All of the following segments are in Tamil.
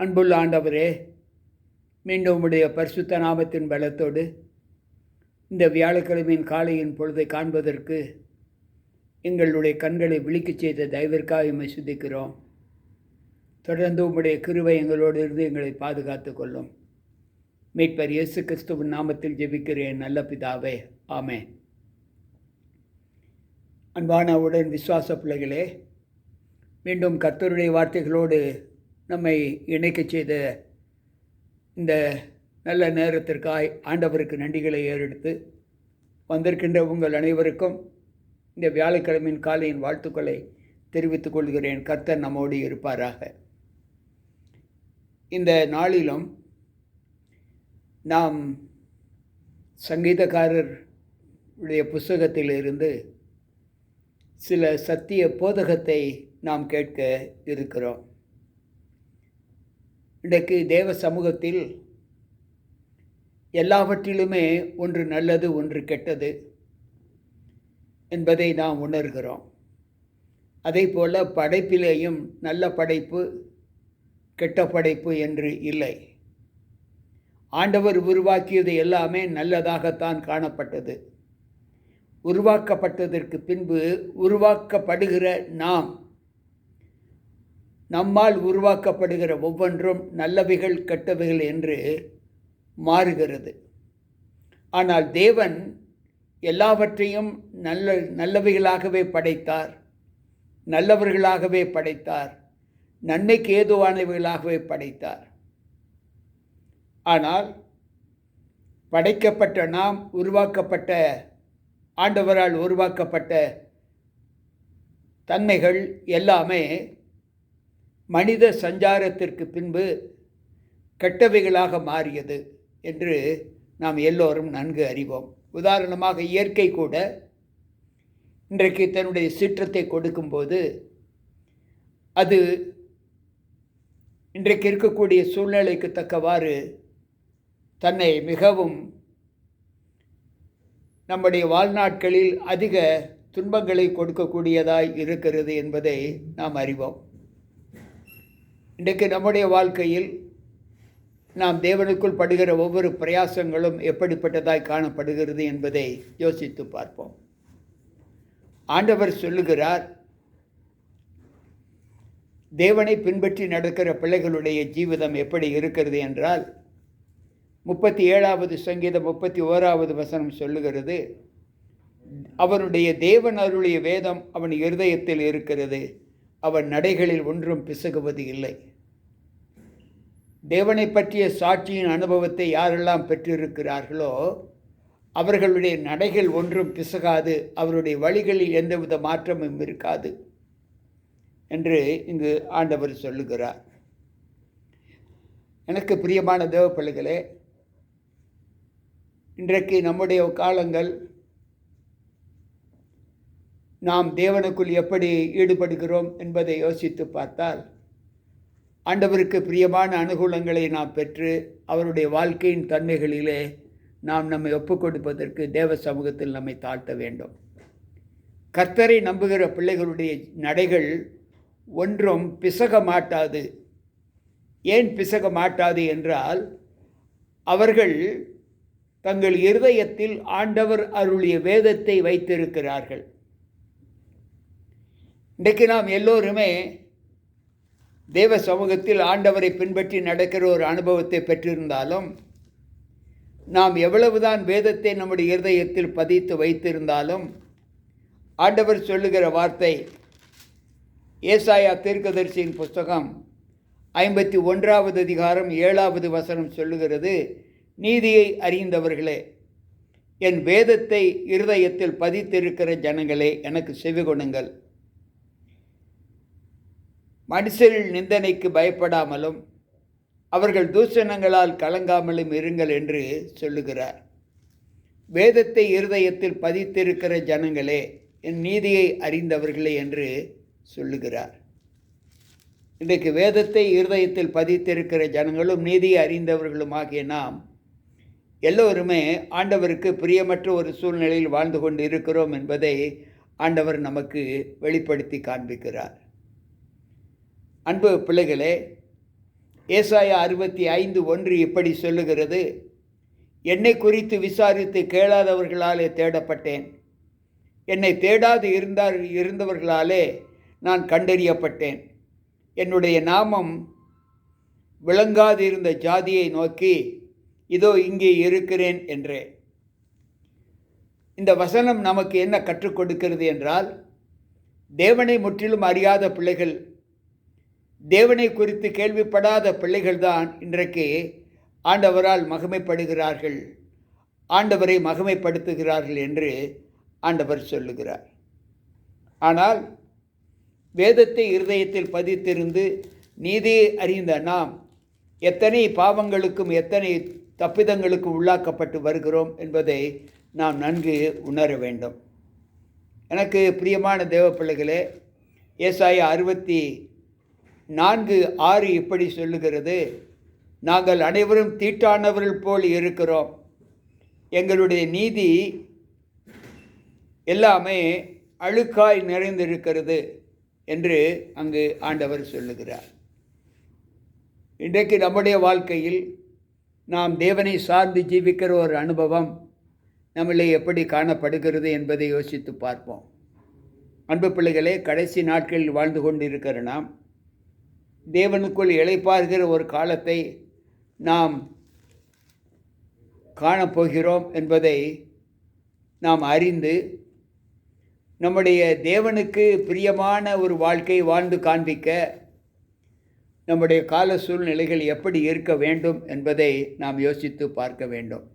அன்புள்ள ஆண்டவரே மீண்டும் உடைய பரிசுத்த நாமத்தின் பலத்தோடு இந்த வியாழக்கிழமையின் காலையின் பொழுதை காண்பதற்கு எங்களுடைய கண்களை விழிக்கச் செய்த தயவிற்காக எம்மை சுத்திக்கிறோம். தொடர்ந்து உம்முடைய கிருவை எங்களோடு இருந்து எங்களை பாதுகாத்து கொள்ளும். மீட்பர் இயேசு கிறிஸ்துவின் நாமத்தில் ஜெபிக்கிறேன் நல்ல பிதாவே ஆமே அன்பான உடன் விசுவாச பிள்ளைகளே மீண்டும் கர்த்தருடைய வார்த்தைகளோடு நம்மை இணைக்கச் செய்த இந்த நல்ல நேரத்திற்காய் ஆண்டவருக்கு நன்றிகளை ஏறெடுத்து வந்திருக்கின்ற உங்கள் அனைவருக்கும் இந்த வியாழக்கிழமையின் காலையின் வாழ்த்துக்களை தெரிவித்துக் கொள்கிறேன். கர்த்தர் நம்மோடு இருப்பாராக. இந்த நாளிலும் நாம் சங்கீதக்காரருடைய புஸ்தகத்திலிருந்து சில சத்திய போதகத்தை நாம் கேட்க இருக்கிறோம். இன்றைக்கு தேவ சமூகத்தில் எல்லாவற்றிலுமே ஒன்று நல்லது ஒன்று கெட்டது என்பதை நாம் உணர்கிறோம். அதே போல் படைப்பிலேயும் நல்ல படைப்பு கெட்ட படைப்பு என்று இல்லை. ஆண்டவர் உருவாக்கியது எல்லாமே நல்லதாகத்தான் காணப்பட்டது. உருவாக்கப்பட்டதற்கு பின்பு உருவாக்கப்படுகிற நாம் நம்மால் உருவாக்கப்படுகிற ஒவ்வொன்றும் நல்லவைகள் கெட்டவைகள் என்று மாறுகிறது. ஆனால் தேவன் எல்லாவற்றையும் நல்ல நல்லவைகளாகவே படைத்தார் நல்லவர்களாகவே படைத்தார் நன்மைக்கு ஏதுவானவைகளாகவே படைத்தார். ஆனால் படைக்கப்பட்ட நாம் உருவாக்கப்பட்ட ஆண்டவரால் உருவாக்கப்பட்ட தன்மைகள் எல்லாமே மனித சஞ்சாரத்திற்கு பின்பு கெட்டவைகளாக மாறியது என்று நாம் எல்லோரும் நன்கு அறிவோம். உதாரணமாக இயற்கை கூட இன்றைக்கு தன்னுடைய சீற்றத்தை கொடுக்கும்போது அது இன்றைக்கு இருக்கக்கூடிய சூழ்நிலைக்கு தக்கவாறு தன்னை மிகவும் நம்முடைய வாழ்நாட்களில் அதிக துன்பங்களை கொடுக்கக்கூடியதாய் இருக்கிறது என்பதை நாம் அறிவோம். இன்றைக்கு நம்முடைய வாழ்க்கையில் நாம் தேவனுக்குள் படுகிற ஒவ்வொரு பிரயாசங்களும் எப்படிப்பட்டதாய் காணப்படுகிறது என்பதை யோசித்து பார்ப்போம். ஆண்டவர் சொல்லுகிறார் தேவனை பின்பற்றி நடக்கிற பிள்ளைகளுடைய ஜீவிதம் எப்படி இருக்கிறது? என்றால் முப்பத்தி ஏழாவது சங்கீதம் முப்பத்தி ஓராவது வசனம் சொல்லுகிறது அவனுடைய தேவன் அருளிய வேதம் அவன் இருதயத்தில் இருக்கிறது. அவன் நடைகளில் ஒன்றும் பிசகுவது இல்லை. தேவனை பற்றிய சாட்சியின் அனுபவத்தை யாரெல்லாம் பெற்றிருக்கிறார்களோ அவர்களுடைய நடைகள் ஒன்றும் பிசகாது அவருடைய வழிகளில் எந்தவித மாற்றமும் இருக்காது என்று இங்கு ஆண்டவர் சொல்லுகிறார். எனக்கு பிரியமான தேவ பிள்ளைகளே இன்றைக்கு நம்முடைய காலங்கள் நாம் தேவனுக்குள் எப்படி ஈடுபடுகிறோம் என்பதை யோசித்து பார்த்தால் ஆண்டவருக்கு பிரியமான அனுகூலங்களை நாம் பெற்று அவருடைய வாழ்க்கையின் தன்மைகளிலே நாம் நம்மை ஒப்புக்கொடுப்பதற்கு தேவ சமூகத்தில் நம்மை தாழ்த்த வேண்டும். கர்த்தரை நம்புகிற பிள்ளைகளுடைய நடைகள் ஒன்றும் பிசக மாட்டாது. ஏன் பிசக மாட்டாது என்றால் அவர்கள் தங்கள் இருதயத்தில் ஆண்டவர் அருளிய வேதத்தை வைத்திருக்கிறார்கள். இன்றைக்கு நாம் எல்லோருமே தேவ சமூகத்தில் ஆண்டவரை பின்பற்றி நடக்கிற ஒரு அனுபவத்தை பெற்றிருந்தாலும் நாம் எவ்வளவுதான் வேதத்தை நம்முடைய இருதயத்தில் பதித்து வைத்திருந்தாலும் ஆண்டவர் சொல்லுகிற வார்த்தை ஏசாயா தீர்க்கதரிசியின் புஸ்தகம் ஐம்பத்தி ஒன்றாவது அதிகாரம் ஏழாவது வசனம் சொல்லுகிறது நீதியை அறிந்தவர்களே என் வேதத்தை இருதயத்தில் பதித்திருக்கிற ஜனங்களே எனக்கு செவி கொடுங்கள் மனுஷர் நிந்தனைக்கு பயப்படாமலும் அவர்கள் தூஷணங்களால் கலங்காமலும் இருங்கள் என்று சொல்லுகிறார். வேதத்தை இருதயத்தில் பதித்திருக்கிற ஜனங்களே என் நீதியை அறிந்தவர்களே என்று சொல்லுகிறார். இன்றைக்கு வேதத்தை இருதயத்தில் பதித்திருக்கிற ஜனங்களும் நீதியை அறிந்தவர்களும் ஆகிய நாம் எல்லோருமே ஆண்டவருக்கு பிரியமற்ற ஒரு சூழ்நிலையில் வாழ்ந்து கொண்டு இருக்கிறோம் என்பதை ஆண்டவர் நமக்கு வெளிப்படுத்தி காண்பிக்கிறார். அன்பு பிள்ளைகளே ஏசாயா அறுபத்தி ஐந்து ஒன்று இப்படி சொல்லுகிறது. என்னை குறித்து விசாரித்து கேளாதவர்களாலே தேடப்பட்டேன். என்னை தேடாது இருந்தார் இருந்தவர்களாலே நான் கண்டறியப்பட்டேன். என்னுடைய நாமம் விளங்காது இருந்த ஜாதியை நோக்கி இதோ இங்கே இருக்கிறேன் என்றேன் இந்த வசனம் நமக்கு என்ன கற்றுக் கொடுக்கிறது என்றால் தேவனை முற்றிலும் அறியாத பிள்ளைகள் தேவனை குறித்து கேள்விப்படாத பிள்ளைகள்தான் இன்றைக்கு ஆண்டவரால் மகிமைப்படுகிறார்கள். ஆண்டவரை மகிமைப்படுத்துகிறார்கள் என்று ஆண்டவர் சொல்லுகிறார். ஆனால் வேதத்தை இருதயத்தில் பதித்திருந்து நீதியை அறிந்த நாம் எத்தனை பாவங்களுக்கும் எத்தனை தப்பிதங்களுக்கும் உள்ளாக்கப்பட்டு வருகிறோம் என்பதை நாம் நன்கு உணர வேண்டும். எனக்கு பிரியமான தேவ பிள்ளைகளே ஏசாய அறுபத்தி நான்கு ஆறு இப்படி சொல்லுகிறது. நாங்கள் அனைவரும் தீட்டானவர்கள் போல் இருக்கிறோம். எங்களுடைய நீதி எல்லாமே அழுக்காய் நிறைந்திருக்கிறது என்று அங்கு ஆண்டவர் சொல்லுகிறார். இன்றைக்கு நம்முடைய வாழ்க்கையில் நாம் தேவனை சார்ந்து ஜீவிக்கிற ஒரு அனுபவம் நம்மளை எப்படி காணப்படுகிறது என்பதை யோசித்து பார்ப்போம். அன்பு பிள்ளைகளே கடைசி நாட்களில் வாழ்ந்து கொண்டிருக்கிற நாம் தேவனுக்குள் இழைப்பார்கிற ஒரு காலத்தை நாம் காணப்போகிறோம் என்பதை நாம் அறிந்து நம்முடைய தேவனுக்கு பிரியமான ஒரு வாழ்க்கை வாழ்ந்து காண்பிக்க நம்முடைய கால சூழ்நிலைகள் எப்படி இருக்க வேண்டும் என்பதை நாம் யோசித்து பார்க்க வேண்டும்.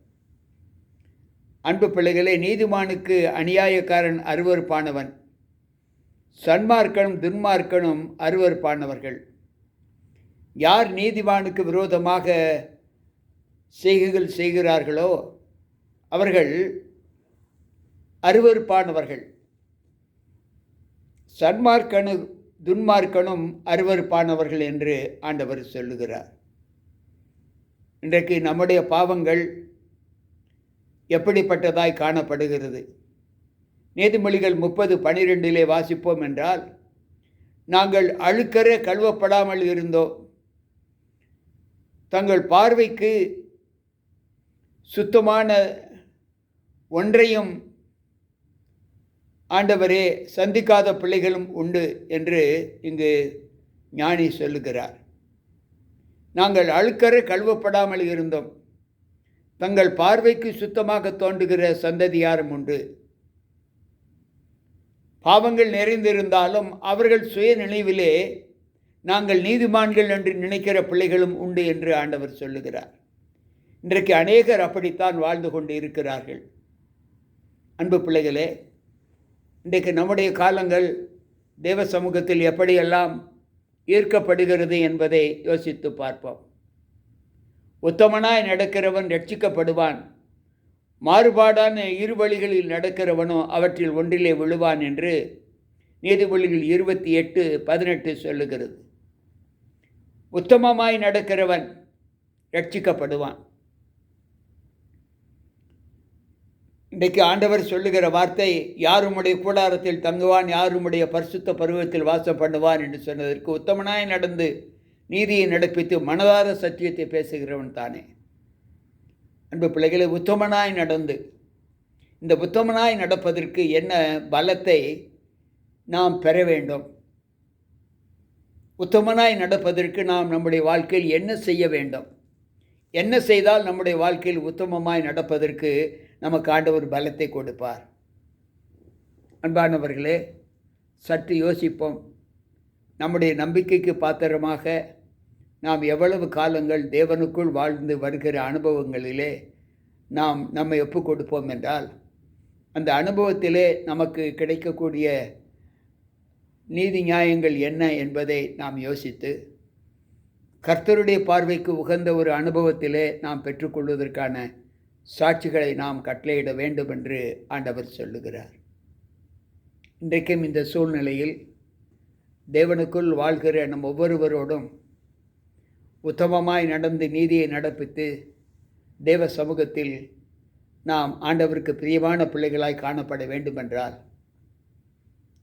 அன்பு பிள்ளைகளே நீதிமானுக்கு அநியாயக்காரன் அருவறுப்பானவன் சன்மார்க்கனும் துன்மார்க்கனும் அருவறுப்பானவர்கள் யார் நீதிவானுக்கு விரோதமாக செய்கைகள் செய்கிறார்களோ அவர்கள் அருவறுப்பானவர்கள் சன்மார்க்கனு துன்மார்க்கனும் அருவறுப்பானவர்கள் என்று ஆண்டவர் சொல்லுகிறார். இன்றைக்கு நம்முடைய பாவங்கள் எப்படிப்பட்டதாய் காணப்படுகிறது? நீதிமொழிகள் முப்பது பனிரெண்டிலே வாசிப்போம் என்றால் நாங்கள் அழுக்கற கழுவப்படாமல் இருந்தோம். தங்கள் பார்வைக்கு சுத்தமான ஒன்றையும் ஆண்டவரே சந்திக்காத பிள்ளைகளும் உண்டு என்று இங்கு ஞானி சொல்லுகிறார். நாங்கள் அழுக்கற கழுவப்படாமல் இருந்தோம். தங்கள் பார்வைக்கு சுத்தமாக தோன்றுகிற சந்ததியாரும் உண்டு. பாவங்கள் நிறைந்திருந்தாலும் அவர்கள் சுய நினைவிலே நாங்கள் நீதிமான்கள் என்று நினைக்கிற பிள்ளைகளும் உண்டு என்று ஆண்டவர் சொல்லுகிறார். இன்றைக்கு அநேகர் அப்படித்தான் வாழ்ந்து கொண்டு இருக்கிறார்கள். அன்பு பிள்ளைகளே இன்றைக்கு நம்முடைய காலங்கள் தேவ சமூகத்தில் எப்படியெல்லாம் ஈர்க்கப்படுகிறது என்பதை யோசித்து பார்ப்போம். உத்தமனாய் நடக்கிறவன் ரட்சிக்கப்படுவான். மாறுபாடான இரு வழிகளில் நடக்கிறவனோ அவற்றில் ஒன்றிலே விழுவான் என்று நீதிமொழிகள் இருபத்தி எட்டு பதினெட்டு சொல்லுகிறது. உத்தமமாய் நடக்கிறவன் ரட்சிக்கப்படுவான். இன்றைக்கு ஆண்டவர் சொல்லுகிற வார்த்தை யாருமுடைய கூடாரத்தில் தங்குவான் யாருமுடைய பரிசுத்த பருவத்தில் வாசம் பண்ணுவான்? என்று சொன்னதற்கு உத்தமனாய் நடந்து நீதியை நடப்பித்து மனதார சத்தியத்தை பேசுகிறவன் தானே. அன்பு பிள்ளைகளை உத்தமனாய் நடந்து இந்த உத்தமனாய் நடப்பதற்கு என்ன பலத்தை நாம் பெற வேண்டும்? உத்தமனாய் நடப்பதற்கு நாம் நம்முடைய வாழ்க்கையில் என்ன செய்ய வேண்டும்? என்ன செய்தால் நம்முடைய வாழ்க்கையில் உத்தமமாய் நடப்பதற்கு நமக்கு ஆண்டவர் பலத்தை கொடுப்பார். அன்பானவர்களே சற்று யோசிப்போம். நம்முடைய நம்பிக்கைக்கு பாத்திரமாக நாம் எவ்வளவு காலங்கள் தேவனுக்குள் வாழ்ந்து வருகிற அனுபவங்களிலே நாம் நம்மை ஒப்பு கொடுப்போம் என்றால் அந்த அனுபவத்திலே நமக்கு கிடைக்கக்கூடிய நீதி நியாயங்கள் என்ன என்பதை நாம் யோசித்து கர்த்தருடைய பார்வைக்கு உகந்த ஒரு அனுபவத்திலே நாம் பெற்றுக்கொள்வதற்கான சாட்சிகளை நாம் கட்டளையிட வேண்டும் என்று ஆண்டவர் சொல்லுகிறார். இன்றைக்கும் இந்த சூழ்நிலையில் தேவனுக்குள் வாழ்கிற நம் ஒவ்வொருவரோடும் உத்தமமாய் நடந்து நீதியை நடப்பித்து தேவ சமூகத்தில் நாம் ஆண்டவருக்கு பிரியமான பிள்ளைகளாய் காணப்பட வேண்டுமென்றால்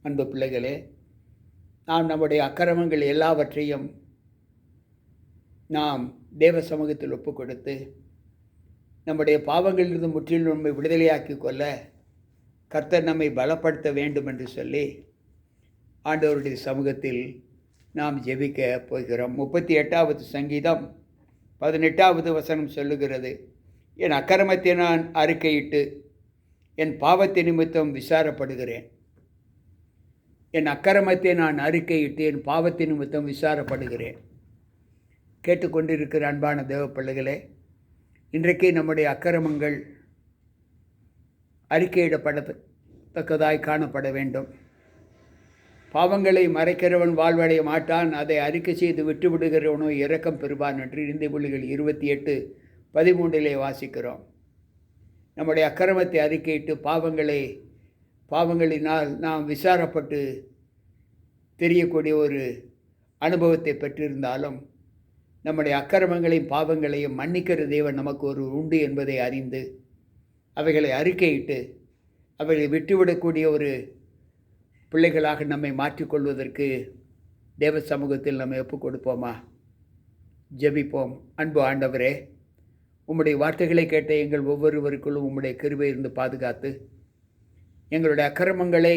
அன்பு பிள்ளைகளே நாம் நம்முடைய அக்கிரமங்கள் எல்லாவற்றையும் நாம் தேவ சமூகத்தில் ஒப்பு கொடுத்து நம்முடைய பாவங்களிலிருந்து முற்றிலும் நம்மை விடுதலையாக்கி கொள்ள கர்த்தர் நம்மை பலப்படுத்த வேண்டும் என்று சொல்லி ஆண்டவருடைய சமூகத்தில் நாம் ஜெபிக்க போகிறோம். முப்பத்தி எட்டாவது சங்கீதம் பதினெட்டாவது வசனம் சொல்லுகிறது என் அக்கிரமத்தை நான் அறிக்கையிட்டு என் பாவத்தை நிமித்தம் விசாரப்படுகிறேன். என் அக்கிரமத்தை நான் அறிக்கையிட்டேன் என் நிமித்தம் விசாரப்படுகிறேன். கேட்டுக்கொண்டிருக்கிற அன்பான தேவப்பள்ளைகளே இன்றைக்கு நம்முடைய அக்கிரமங்கள் அறிக்கையிடப்படத்தக்கதாய் காணப்பட வேண்டும். பாவங்களை மறைக்கிறவன் வாழ்வடைய மாட்டான் அதை அறிக்கை செய்து விட்டுவிடுகிறவனோ இரக்கம் பெறுவான் என்று இந்தி புள்ளிகள் இருபத்தி எட்டு பதிமூன்றிலே வாசிக்கிறோம். நம்முடைய அக்கிரமத்தை அறிக்கையிட்டு பாவங்களை பாவங்களினால் நாம் விசாரப்பட்டு தெரியக்கூடிய ஒரு அனுபவத்தை பெற்றிருந்தாலும் நம்முடைய அக்கிரமங்களையும் பாவங்களையும் மன்னிக்கிற தேவன் நமக்கு ஒரு உண்டு என்பதை அறிந்து அவைகளை அறிக்கையிட்டு அவைகளை விட்டுவிடக்கூடிய ஒரு பிள்ளைகளாக நம்மை மாற்றிக்கொள்வதற்கு தேவ சமூகத்தில் நம்ம ஒப்பு கொடுப்போமா? ஜெபிப்போம். அன்பு ஆண்டவரே உம்முடைய வார்த்தைகளை கேட்ட எங்கள் ஒவ்வொருவருக்குள்ளும் உம்முடைய கிருபை இருந்து பாதுகாத்து எங்களுடைய அக்கிரமங்களை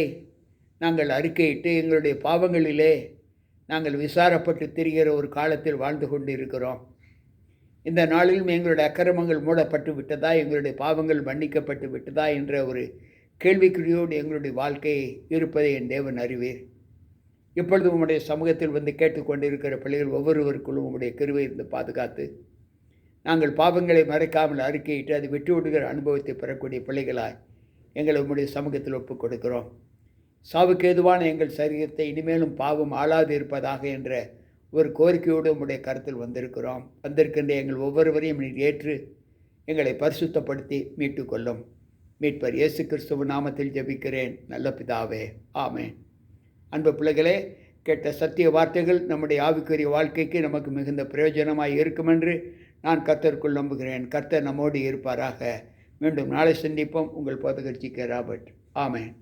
நாங்கள் அறிக்கையிட்டு எங்களுடைய பாவங்களிலே நாங்கள் விசாரப்பட்டு திரிகிற ஒரு காலத்தில் வாழ்ந்து கொண்டு இருக்கிறோம் இந்த நாளிலும் எங்களுடைய அக்கிரமங்கள் மூடப்பட்டு விட்டதா? எங்களுடைய பாவங்கள் மன்னிக்கப்பட்டு விட்டதா? என்ற ஒரு கேள்விக்குறியோடு எங்களுடைய வாழ்க்கை இருப்பதை என் தேவன் அறிவீர். இப்பொழுது உங்களுடைய சமூகத்தில் வந்து கேட்டுக்கொண்டிருக்கிற பிள்ளைகள் ஒவ்வொருவருக்குள்ளும் உங்களுடைய கிருவை இருந்து பாதுகாத்து நாங்கள் பாவங்களை மறைக்காமல் அறிக்கையிட்டு அது விட்டு விடுகிற அனுபவத்தை பெறக்கூடிய பிள்ளைகளாய் எங்களை உம்முடைய சமூகத்தில் ஒப்புக் கொடுக்கிறோம் சாவுக்கு எதுவான எங்கள் சரீரத்தை இனிமேலும் பாவம் ஆளாது இருப்பதாக என்ற ஒரு கோரிக்கையோடு உம்முடைய கருத்தில் வந்திருக்கிறோம். வந்திருக்கின்ற எங்கள் ஒவ்வொருவரையும் நீர் ஏற்று எங்களை பரிசுத்தப்படுத்தி மீட்டு கொள்ளும். மீட்பர் இயேசு கிறிஸ்துவ நாமத்தில் ஜெபிக்கிறேன். நல்ல பிதாவே. ஆமே அன்பு பிள்ளைகளே கேட்ட சத்திய வார்த்தைகள் நம்முடைய ஆவிக்குரிய வாழ்க்கைக்கு நமக்கு மிகுந்த பிரயோஜனமாக இருக்கும் என்று நான் கர்த்தருக்குள் நம்புகிறேன். கர்த்தர் நம்மோடு இருப்பாராக. மீண்டும் நாளை சந்திப்போம். உங்கள் போதகர்ச்சிக்கு ராபர்ட். ஆமேன்.